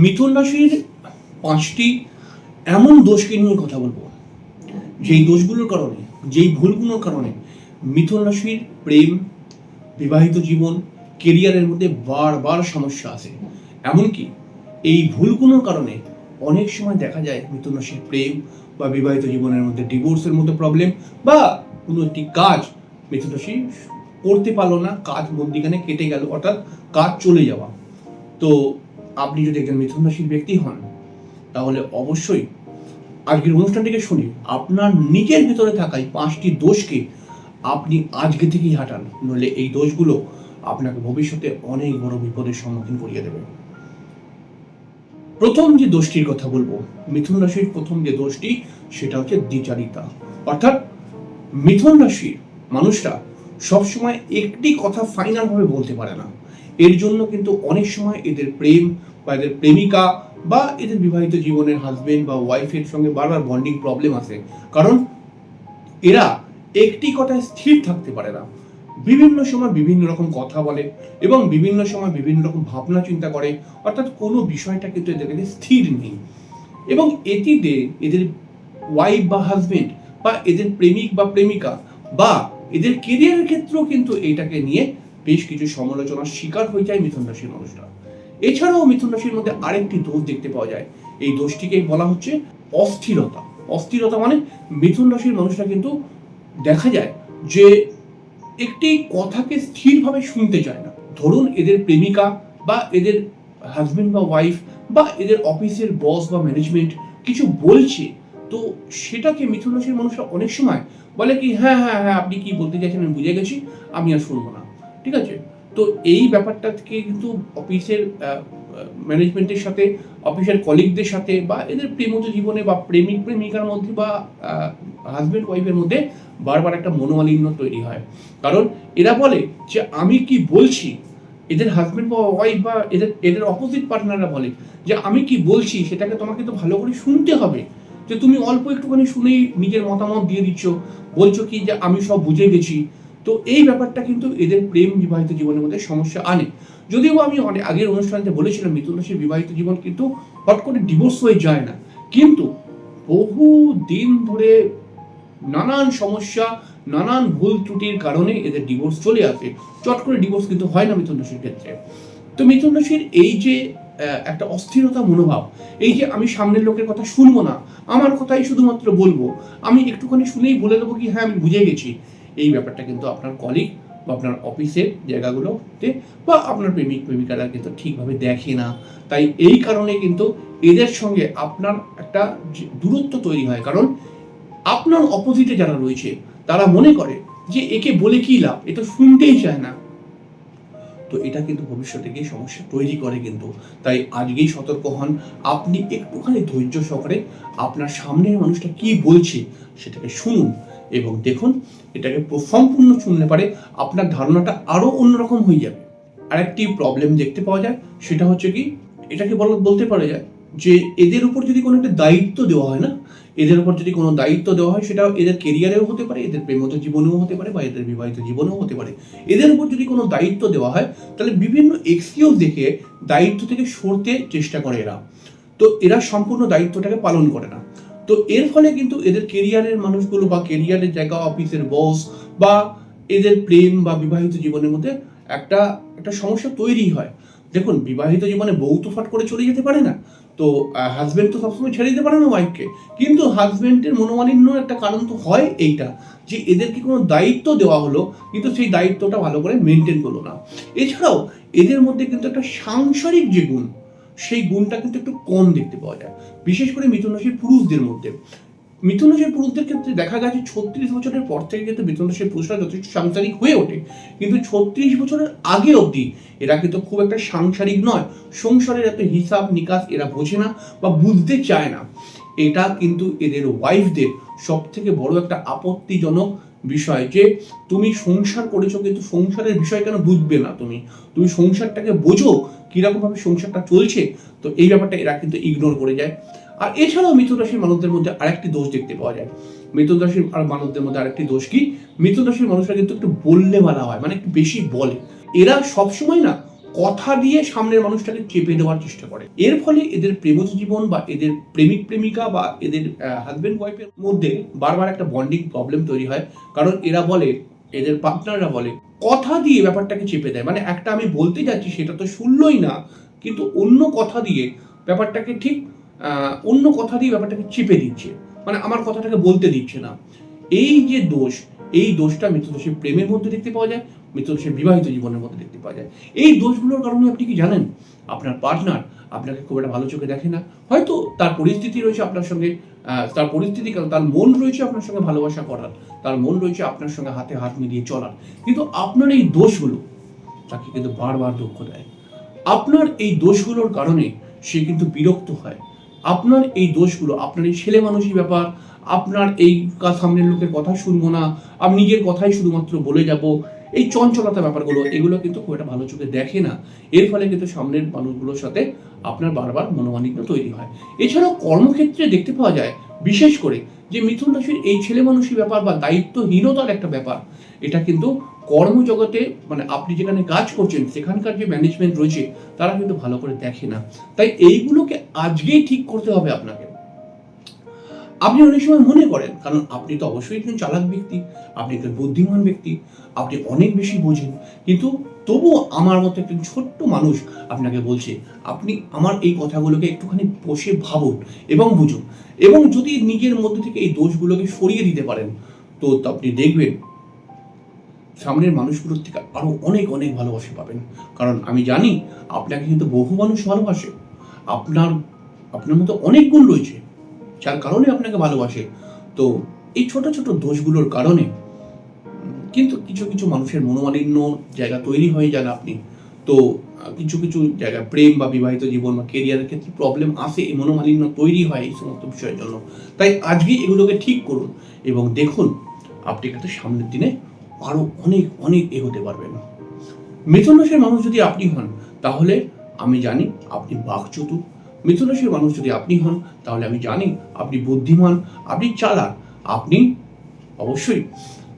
মিথুন রাশির পাঁচটি এমন দোষকে নিয়ে কথা বলব। যেই দোষগুলোর কারণে, যেই ভুলগুলোর কারণে মিথুন রাশির প্রেম, বিবাহিত জীবন, কেরিয়ারের মধ্যে বারবার সমস্যা আসে এমনকি এই ভুলগুলোর কারণে অনেক সময় দেখা যায় মিথুন রাশির প্রেম বা বিবাহিত জীবনের মধ্যে ডিভোর্সের মতো প্রবলেম বা কোনো একটি কাজ মিথুন রাশি করতে পারল না, কাজ মধ্যিখানে কেটে গেল, অর্থাৎ কাজ চলে যাওয়া। তো আপনি যদি একজন মিথুন রাশির ব্যক্তি হন, তাহলে অবশ্যই আজকের অনুষ্ঠানটিকে শুনি আপনার নিজের ভিতরে থাকা এই পাঁচটি দোষকে আপনি আজকে থেকেই হাঁটান। নইলে এই দোষগুলো আপনাকে ভবিষ্যতে অনেক বড় বিপদের সম্মুখীন করিয়ে দেবে। প্রথম যে দোষটির কথা বলব মিথুন রাশির প্রথম যে দোষটি, সেটা হচ্ছে দ্বিচারিতা। অর্থাৎ মিথুন রাশির মানুষরা সবসময় একটি কথা ফাইনাল ভাবে বলতে পারে না। এর জন্য কিন্তু অনেক সময় এদের প্রেম বা এদের প্রেমিকা বা এদের বিবাহিত জীবনের হাজবেন্ড বা ওয়াইফের সঙ্গে বারবার বন্ডিং প্রবলেম আসে কারণ এরা একটি কথায় স্থির থাকতে পারে না। বিভিন্ন সময় বিভিন্ন রকম কথা বলে এবং বিভিন্ন সময় বিভিন্ন রকম ভাবনা চিন্তা করে। অর্থাৎ কোনো বিষয়টা কিন্তু এদের কাছে স্থির নেই। এবং এটিতে এদের ওয়াইফ বা হাজবেন্ড বা এদের প্রেমিক বা প্রেমিকা বা এদের কেরিয়ারের ক্ষেত্রেও কিন্তু এটাকে নিয়ে বেশ কিছু সমালোচনার শিকার হয়ে যায় মিথুন রাশির মানুষরা। এছাড়াও মিথুন রাশির মধ্যে আরেকটি দোষ দেখতে পাওয়া যায়। এই দোষটিকে বলা হচ্ছে অস্থিরতা। অস্থিরতা মানে মিথুন রাশির মানুষরা কিন্তু দেখা যায় যে একটি কথাকে স্থিরভাবে শুনতে চায় না। ধরুন এদের প্রেমিকা বা এদের হাজব্যান্ড বা ওয়াইফ বা এদের অফিসের বস বা ম্যানেজমেন্ট কিছু বলছে, তো সেটাকে মিথুন রাশির মানুষরা অনেক সময় বলে কি হ্যাঁ হ্যাঁ হ্যাঁ আপনি কি বলতে চাইছেন আমি বুঝে গেছি, আমি আর শুনব না। ঠিক আছে? তো এই ব্যাপারটা থেকে কিন্তু অফিসের ম্যানেজমেন্টের সাথে, অফিসের কলিগদের সাথে বা এদের প্রেমজ জীবনে বা প্রেমিক, প্রেমিকার মধ্যে বা হাজব্যান্ড ওয়াইফের মধ্যে বারবার একটা মনোমালিন্য তৈরি হয়। কারণ এরা বলে যে, আমি কি বলছি? এদের হাজব্যান্ড বা ওয়াইফ বা এদের এদের অপোজিট পার্টনাররা বলে যে, আমি কি বলছি? সেটাকে তোমাকে তো ভালো করে শুনতে হবে। যে, তুমি অল্প একটুখানি শুনেই নিজের মতামত দিয়ে দিচ্ছ। বলছো কি যে, আমি সব বুঝে গেছি। তো এই ব্যাপারটা কিন্তু এদের প্রেম বিবাহিত জীবনের মধ্যে সমস্যা আনে। যদিও আমি অনেক আগের অনুষ্ঠানে বলেছিলাম, মিথুন রাশির বিবাহিত জীবন কিন্তু হট করে ডিভোর্স হয়ে যায় না। কিন্তু বহু দিন ধরে নানান সমস্যা, নানান ভুল ত্রুটির কারণে এদের ডিভোর্স চলে আসে। চট করে ডিভোর্স কিন্তু হয় না মিথুন রাশির ক্ষেত্রে। তো মিথুন রাশির এই যে একটা অস্থিরতা মনোভাব, এই যে আমি সামনের লোকের কথা শুনব না, আমার কথাই শুধুমাত্র বলব, আমি একটুখানি শুনেই বলে দেবো কি হ্যাঁ আমি বুঝে গেছি। এই ব্যাপারটা কিন্তু আপনার কলিগ বা আপনার অফিসের জায়গাগুলোতে বা আপনার প্রেমিক, প্রেমিকারা কিন্তু ঠিকভাবে দেখে না। তাই এই কারণে কিন্তু এদের সঙ্গে আপনার একটা দূরত্ব তৈরি হয়। কারণ আপনার অপোজিটে যারা রয়েছে, তারা মনে করে যে, একে বলে কি লাভ? এটা শুনতেই চায় না। তো এটা কিন্তু ভবিষ্যতে গিয়ে সমস্যা তৈরি করে কিন্তু। তাই আজকেই সতর্ক হন। আপনি একটুখানি ধৈর্য সহকারে আপনার সামনের মানুষটা কি বলছে সেটাকে শুনুন এবং দেখুন, এটাকে সম্পূর্ণ শুনলে পারে আপনার ধারণাটা আরও অন্যরকম হয়ে যাবে। আরেকটি প্রবলেম দেখতে পাওয়া যায়, সেটা হচ্ছে কি, এটাকে বল, বলতে পারা যায় যে এদের উপর যদি কোনো একটা দায়িত্ব দেওয়া হয় না এদের উপর যদি কোনো দায়িত্ব দেওয়া হয়, সেটা এদের কেরিয়ারেও হতে পারে, এদের প্রেমত জীবনেও হতে পারে বা এদের বিবাহিত জীবনেও হতে পারে। এদের উপর যদি কোনো দায়িত্ব দেওয়া হয়, তাহলে বিভিন্ন এক্সকিউজ দেখে দায়িত্ব থেকে সরতে চেষ্টা করে এরা। তো এরা সম্পূর্ণ দায়িত্বটাকে পালন করে না। তো এর ফলে কিন্তু এদের কেরিয়ারের মানুষগুলো বা কেরিয়ারের জায়গা, অফিসের বস বা এদের প্রেম বা বিবাহিত জীবনের মধ্যে একটা একটা সমস্যা তৈরি হয়। দেখুন, বিবাহিত জীবনে বউ তো ফট করে চলে যেতে পারে না। তো হাজব্যান্ড তো সবসময় ছেড়ে দিতে পারে না ওয়াইফকে কিন্তু হাজব্যান্ডের মনোমালিন্য একটা কারণ তো হয় এইটা, যে এদেরকে কোনো দায়িত্ব দেওয়া হলো, কিন্তু সেই দায়িত্বটা ভালো করে মেনটেন করল না। এছাড়াও, এদের মধ্যে কিন্তু একটা সাংসারিক যে গুণ, সেই গুণটা কিন্তু একটু কম দেখতে পাওয়া যায়। বিশেষ করে মিথুন রাশির পুরুষদের মধ্যে। মিথুন পুরুষদের ক্ষেত্রে দেখা গেছে ছত্রিশ বছরের পর থেকে কিন্তু মিথুন পুরুষরা যথেষ্ট সাংসারিক হয়ে ওঠে। কিন্তু ছত্রিশ বছরের আগে অবধি এরা কিন্তু খুব একটা সাংসারিক নয়। সংসারের এত হিসাব নিকাশ এরা বোঝে না বা বুঝতে চায় না। এটা কিন্তু এদের ওয়াইফদের সব থেকে বড় একটা আপত্তিজনক বিষয় যে, তুমি সংসার করেছ কিন্তু সংসারের বিষয় কেন বুঝবে না তুমি? তুমি সংসারটাকে বোঝো কীরকম ভাবে সংসারটা চলছে? তো এই ব্যাপারটা এরা কিন্তু ইগনোর করে যায়। আর এছাড়াও মিথুন রাশির মানুষদের মধ্যে আরেকটি দোষ দেখতে পাওয়া যায়। মিথুন রাশির আর মানুষদের মধ্যে আরেকটি দোষ কি? মিথুন রাশির মানুষরা কিন্তু একটু বললে বলা হয় মানে একটু বেশি বলে। এরা সবসময় না কথা দিয়ে সামনের মানুষটাকে চেপে দেওয়ার চেষ্টা করে। এর ফলে এদের প্রেমজ জীবন বা এদের প্রেমিক প্রেমিকা বা এদের হাজবেন্ড ওয়াইফের মধ্যে বারবার একটা বন্ডিং প্রবলেম তৈরি হয়। কারণ এরা বলে, এদের পার্টনাররা বলে, কথা দিয়ে ব্যাপারটাকে চেপে দেয়। মানে একটা আমি বলতে যাচ্ছি সেটা তো শুনলই না, কিন্তু অন্য কথা দিয়ে ব্যাপারটাকে ঠিক অন্য কথা দিয়ে ব্যাপারটাকে চেপে দিচ্ছে। মানে আমার কথাটাকে বলতে দিচ্ছে না। এই যে দোষ, এই দোষটা মৃত্যুদোষের প্রেমের মধ্যে দেখতে পাওয়া যায় মৃত্যুদোষের বিবাহিত জীবনের মধ্যে দেখতে পাওয়া যায়। এই দোষগুলোর কারণে আপনি কি জানেন? আপনার পার্টনার আপনাকে খুব একটা ভালো চোখে দেখে না। হয়তো তার পরিস্থিতি রয়েছে আপনার সঙ্গে তার পরিস্থিতি কারণ তার মন রয়েছে আপনার সঙ্গে ভালোবাসা করার। তার মন রয়েছে আপনার সঙ্গে হাতে হাত মিলিয়ে চলার। কিন্তু আপনার এই দোষগুলো তাকে কিন্তু বারবার দুঃখ দেয়। আপনার এই দোষগুলোর কারণে সে কিন্তু বিরক্ত হয়। আপনার এই দোষগুলো, আপনার এই ছেলে মানুষই ব্যাপার, আপনার এই সামনের লোকের কথা শুনব না, আমি নিজের কথাই শুধুমাত্র বলে যাব, এই চঞ্চলতা ব্যাপারগুলো, এগুলো কিন্তু খুব একটা ভালো চোখে দেখে না। এর ফলে কিন্তু সামনের মানুষগুলোর সাথে আপনার বারবার মনোমালিন্য তৈরি হয়। এছাড়াও কর্মক্ষেত্রে দেখতে পাওয়া যায়, বিশেষ করে যে মিথুন রাশির এই ছেলে মানুষই ব্যাপার বা দায়িত্বহীনতার একটা ব্যাপার, এটা কিন্তু কর্মজগতে মানে আপনি যেখানে কাজ করছেন, সেখানকার যে ম্যানেজমেন্ট রয়েছে, তারা কিন্তু ভালো করে দেখে না। তাই এইগুলোকে আজকেই ঠিক করতে হবে আপনাকে। আপনি অনেক সময় মনে করেন, কারণ আপনি তো অবশ্যই একজন চালাক ব্যক্তি, আপনি একজন বুদ্ধিমান ব্যক্তি, আপনি অনেক বেশি বোঝেন। কিন্তু তবুও আমার মতো একজন ছোট্ট মানুষ আপনাকে বলছে, আপনি আমার এই কথাগুলোকে একটুখানি বসে ভাবুন এবং বুঝুন। এবং যদি নিজের মধ্যে থেকে এই দোষগুলোকে সরিয়ে দিতে পারেন, তো আপনি দেখবেন সামনের মানুষগুলোর থেকে আরও অনেক অনেক ভালোবাসা পাবেন। কারণ আমি জানি আপনাকে কিন্তু বহু মানুষ ভালোবাসে। আপনার আপনার মতো অনেক গুণ রয়েছে, যার কারণে আপনাকে ভালোবাসে। তো এই ছোট ছোট দোষগুলোর কারণে কিন্তু কিছু কিছু মানুষের মনোমালিন্য জায়গা তৈরি হয়ে যান আপনি। তো কিছু কিছু জায়গায় প্রেম বা বিবাহিত জীবন বা কেরিয়ারের ক্ষেত্রে প্রবলেম আসে, এই মনোমালিন্য তৈরি হয় এই সমস্ত বিষয়ের জন্য। তাই আজকে এগুলোকে ঠিক করুন এবং দেখুন, আপনি কিন্তু সামনের দিনে আরও অনেক অনেক এগোতে পারবেন। মিথুন রাশির মানুষ যদি আপনি হন, তাহলে আমি জানি আপনি বাকচতুর। মিথুন রাশির মানুষ যদি আপনি হন, তাহলে আমি জানি আপনি বুদ্ধিমান, আপনি চালাক। আপনি অবশ্যই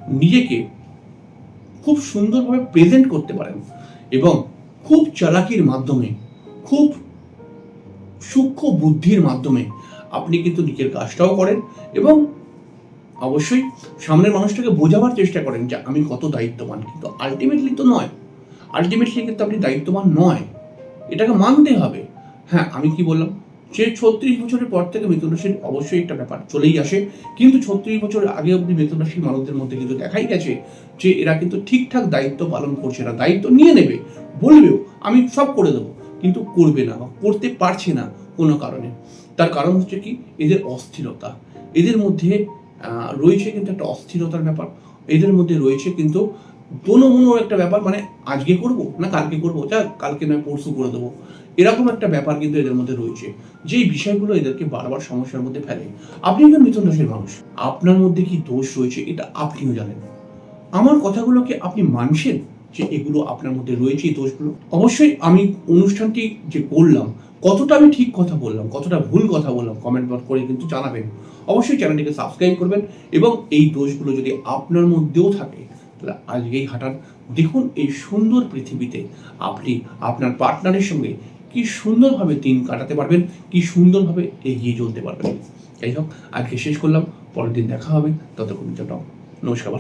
নিজেকে খুব সুন্দরভাবে প্রেজেন্ট করতে পারেন এবং খুব চালাকির মাধ্যমে, খুব সূক্ষ্ম বুদ্ধির মাধ্যমে আপনি কিন্তু নিজের কাজটাও করেন এবং অবশ্যই সামনের মানুষটাকে বোঝাবার চেষ্টা করেন যে আমি কত দায়িত্ববান, কিন্তু আলটিমেটলি তো নয়। আলটিমেটলি কিন্তু আপনি দায়িত্ববান নয়। এটাকে মানতে হবে। হ্যাঁ আমি কি বললাম? সে ছত্রিশ বছরের পর থেকে মিথুন রাশির অবশ্যই একটা ব্যাপার চলেই আসে। কিন্তু ছত্রিশ বছর আগে অব্দি মিথুন রাশির মানুষদের মধ্যে কিন্তু দেখাই গেছে যে এরা কিন্তু ঠিকঠাক দায়িত্ব পালন করছে না, দায়িত্ব নিয়ে নেবে। বলবেও, আমি সব করে দেবো। কিন্তু করবে না বা করতে পারছে না কোনো কারণে। তার কারণ হচ্ছে কি? এদের অস্থিরতা। এদের মধ্যে রয়েছে কিন্তু একটা অস্থিরতার ব্যাপার। এদের মধ্যে রয়েছে কিন্তু দোনো মনো একটা ব্যাপার মানে আজকে করব না কালকে করব? যা কালকে নয়, পরশু করে দেবো। এরকম একটা ব্যাপার কিন্তু এদের মধ্যে রয়েছে যেই বিষয়গুলো এদেরকে বারবার সমস্যার মধ্যে ফেলে। আপনি একজন মিথুন রাশির মানুষ, আপনার মধ্যে কি দোষ রয়েছে এটা আপনিও জানেন। আমার কথাগুলোকে আপনি মানছেন? যে এগুলো আপনার মধ্যে রয়েছে, এই দোষগুলো। অবশ্যই আমি অনুষ্ঠানটি যে করলাম, কতটা আমি ঠিক কথা বললাম, কতটা ভুল কথা বললাম কমেন্ট বক্স করে কিন্তু জানাবেন। অবশ্যই চ্যানেলটিকে সাবস্ক্রাইব করবেন এবং এই দোষগুলো যদি আপনার মধ্যেও থাকে, তাহলে আজকেই হাঁটান। দেখুন এই সুন্দর পৃথিবীতে আপনি আপনার পার্টনারের সঙ্গে কি সুন্দরভাবে দিন কাটাতে পারবেন, কি সুন্দরভাবে এগিয়ে চলতে পারবেন। যাই হোক, আজকে শেষ করলাম, পরের দিন দেখা হবে। ততক্ষণ জন্য নমস্কার।